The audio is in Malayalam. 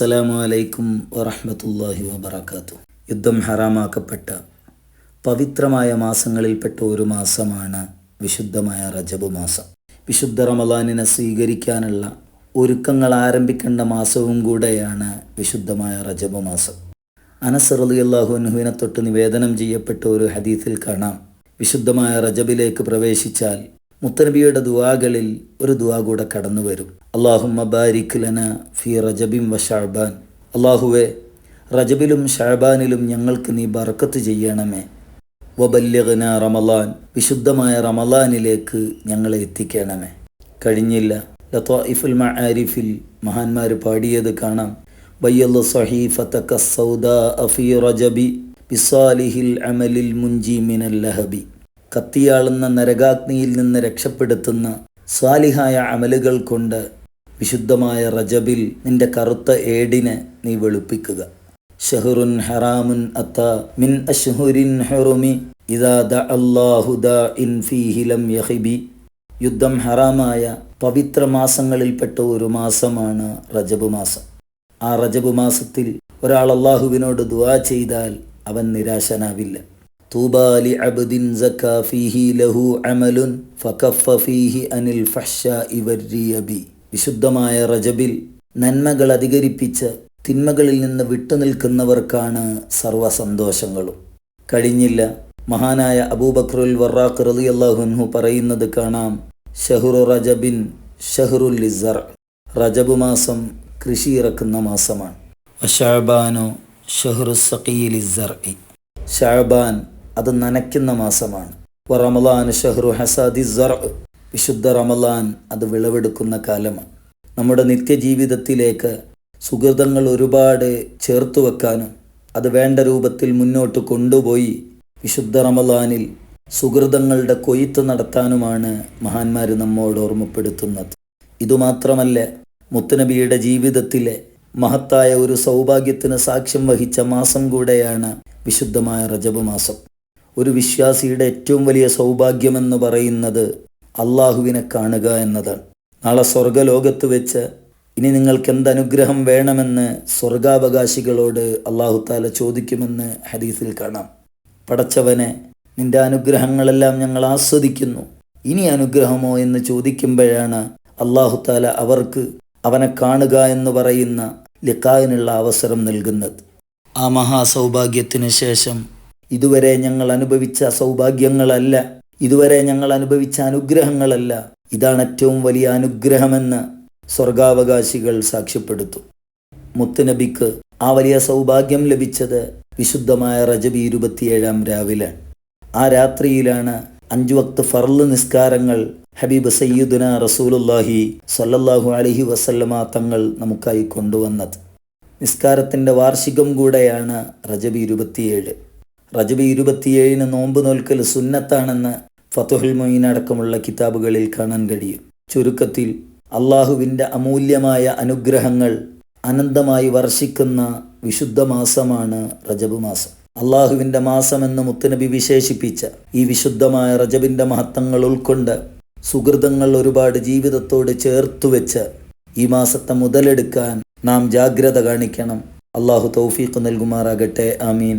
അസ്സലാമു അലൈക്കും വറഹമത്തല്ലാഹി വബറകാതുഹു. യുദ്ധം ഹറാമാക്കപ്പെട്ട പവിത്രമായ മാസങ്ങളിൽപ്പെട്ട ഒരു മാസമാണ് വിശുദ്ധമായ റജബ് മാസം. വിശുദ്ധ റമദാനിനെ സ്വീകരിക്കാനുള്ള ഒരുക്കങ്ങൾ ആരംഭിക്കേണ്ട മാസവും കൂടെയാണ് വിശുദ്ധമായ റജബ് മാസം. അനസ് റളിയല്ലാഹു അൻഹുവിനെ തൊട്ട് നിവേദനം ചെയ്യപ്പെട്ട ഒരു ഹദീസിൽ കാണാം. വിശുദ്ധമായ റജബിലേക്ക് പ്രവേശിച്ചാൽ മുത്തനബിയുടെ ദുവാകളിൽ ഒരു ദുവാ കൂടെ കടന്നു വരും. അള്ളാഹു ബാരിക് ലന ഫി റജബിം വ ഷാബാൻ റജബിലും ഷാബാനിലും ഞങ്ങൾക്ക് നീ ബർക്കത്ത് ചെയ്യണമേ. വബല്യകന റമലാൻ വിശുദ്ധമായ റമലാനിലേക്ക് ഞങ്ങളെ എത്തിക്കണമേ. കഴിഞ്ഞില്ല. ലത്തോഇഫുൽ മആരിഫിൽ മഹാന്മാർ പാടിയത് കാണാം. ബയ്യല്ല സഹീഫത്തക്ക സൗദാ അഫി റജബി ബിസാലിഹിൽ അമലിൽ മുൻജി മിനൽ ലഹബി. കത്തിയാളുന്ന നരകാഗ്നിയിൽ നിന്ന് രക്ഷപ്പെടുത്തുന്ന സ്വാലിഹായ അമലുകൾ കൊണ്ട് വിശുദ്ധമായ റജബിൽ നിന്റെ കറുത്ത ഏടിനെ നീ വെളുപ്പിക്കുക. ഷഹറുൻ ഹറാമുൻ അത്ത മിൻ അഷ്ഹുരിൻ ഹെറുമി ഇദാ ദ അള്ളാഹുദ ഇൻ ഫീഹി ലം യഹിബി യുദ്ധം ഹറാമായ പവിത്ര മാസങ്ങളിൽപ്പെട്ട ഒരു മാസമാണ് റജബ് മാസം. ആ റജബ് മാസത്തിൽ ഒരാൾ അള്ളാഹുവിനോട് ദുവാ ചെയ്താൽ അവൻ നിരാശനാവില്ല. തൂബാലി അബ്ദിൻ ഫീഹി ലഹു അമലുൻ ഫകഫ ഫീഹി അനിൽ ഫഹ്ശാഇ വര്രിയബി വിശുദ്ധമായ റജബിൽ നന്മകൾ അധികരിപ്പിച്ച് തിന്മകളിൽ നിന്ന് വിട്ടുനിൽക്കുന്നവർക്കാണ് സർവസന്തോഷങ്ങളും കഴിഞ്ഞില്ല. മഹാനായ അബൂബക്രുൽ വറാഖ് റളിയല്ലാഹുൻഹു പറയുന്നത് കാണാം. ഷഹ്റു റജബിൻ ഷഹ്റുൽ ലിസർ റജബ് മാസം കൃഷി ഇറക്കുന്ന മാസമാണ്. ഷാബാനോ ഷഹ്റു സഖീലിസർ ഷാബാൻ അത് നനയ്ക്കുന്ന മാസമാണ്. റമലാൻ ഷഹ്റു ഹസാദി വിശുദ്ധ റമലാൻ അത് വിളവെടുക്കുന്ന കാലമാണ്. നമ്മുടെ നിത്യജീവിതത്തിലേക്ക് സുഹൃതങ്ങൾ ഒരുപാട് ചേർത്തു വെക്കാനും അത് വേണ്ട രൂപത്തിൽ മുന്നോട്ട് കൊണ്ടുപോയി വിശുദ്ധ റമലാനിൽ സുഹൃതങ്ങളുടെ കൊയ്ത്ത് നടത്താനുമാണ് മഹാന്മാർ നമ്മോട് ഓർമ്മപ്പെടുത്തുന്നത്. ഇതുമാത്രമല്ല മുത്തനബിയുടെ ജീവിതത്തിലെ മഹത്തായ ഒരു സൗഭാഗ്യത്തിന് സാക്ഷ്യം വഹിച്ച മാസം കൂടെയാണ് വിശുദ്ധമായ റജബ് മാസം. ഒരു വിശ്വാസിയുടെ ഏറ്റവും വലിയ സൗഭാഗ്യമെന്ന് പറയുന്നത് അള്ളാഹുവിനെ കാണുക എന്നതാണ് നാളെ സ്വർഗലോകത്ത് വെച്ച് ഇനി നിങ്ങൾക്ക് എന്ത് അനുഗ്രഹം വേണമെന്ന് സ്വർഗാവകാശികളോട് അള്ളാഹുത്താല ചോദിക്കുമെന്ന് ഹദീസിൽ കാണാം. പടച്ചവനെ നിന്റെ അനുഗ്രഹങ്ങളെല്ലാം ഞങ്ങൾ ആസ്വദിക്കുന്നു. ഇനി അനുഗ്രഹമോ എന്ന് ചോദിക്കുമ്പോഴാണ് അള്ളാഹുത്താല അവർക്ക് അവനെ കാണുക എന്ന് പറയുന്ന ലിക്കാവിനുള്ള അവസരം നൽകുന്നത്. ആ മഹാസൗഭാഗ്യത്തിന് ശേഷം ഇതുവരെ ഞങ്ങൾ അനുഭവിച്ച സൗഭാഗ്യങ്ങളല്ല. ഇതുവരെ ഞങ്ങൾ അനുഭവിച്ച അനുഗ്രഹങ്ങളല്ല. ഇതാണ് ഏറ്റവും വലിയ അനുഗ്രഹമെന്ന് സ്വർഗാവകാശികൾ സാക്ഷ്യപ്പെടുത്തും. മുത്തുനബിക്ക് ആ വലിയ സൗഭാഗ്യം ലഭിച്ചത് വിശുദ്ധമായ റജബി ഇരുപത്തിയേഴാം രാവിലെ. ആ രാത്രിയിലാണ് അഞ്ചു വക്ത് ഫർൾ നിസ്കാരങ്ങൾ ഹബീബ് സയ്യിദുന റസൂലുല്ലാഹി സല്ലല്ലാഹു അലഹി വസല്ലമ തങ്ങൾ നമുക്കായി കൊണ്ടുവന്നത്. നിസ്കാരത്തിന്റെ വാർഷികം കൂടെയാണ് റജബി ഇരുപത്തിയേഴ്. റജബി ഇരുപത്തിയേഴിന് നോമ്പ് നോൽക്കൽ സുന്നത്താണെന്ന് ഫതുഹുൽ മൊയ്ൻ അടക്കമുള്ള കിതാബുകളിൽ കാണാൻ കഴിയും. ചുരുക്കത്തിൽ അള്ളാഹുവിന്റെ അമൂല്യമായ അനുഗ്രഹങ്ങൾ അനന്തമായി വർഷിക്കുന്ന വിശുദ്ധ മാസമാണ് റജബ് മാസം. അള്ളാഹുവിന്റെ മാസമെന്ന് മുത്തനബി വിശേഷിപ്പിച്ച ഈ വിശുദ്ധമായ റജബിന്റെ മഹത്വങ്ങൾ ഉൾക്കൊണ്ട് സുഹൃതങ്ങൾ ഒരുപാട് ജീവിതത്തോട് ചേർത്തു വെച്ച് ഈ മാസത്തെ മുതലെടുക്കാൻ നാം ജാഗ്രത കാണിക്കണം. അള്ളാഹു തൗഫീഖ് നൽകുമാറാകട്ടെ. ആമീൻ.